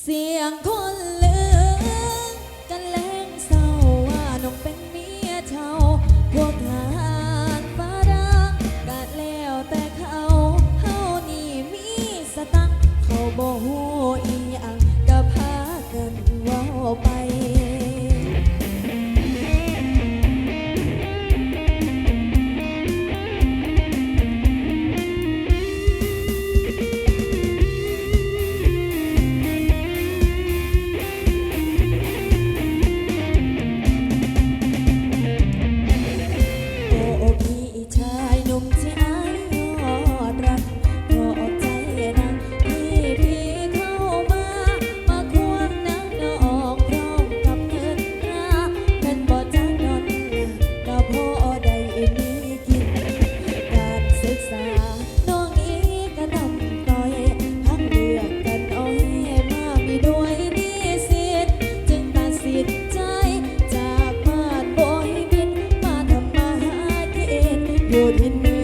เสียงคนลืมกันแรงเศร้าว่าน้องเป็นเมียเท่าพวกทหารฟ้ารั่งกัดแล้วแต่เขาเฮานี่มีสตังค์เขาบ่ฮู้อี put in me.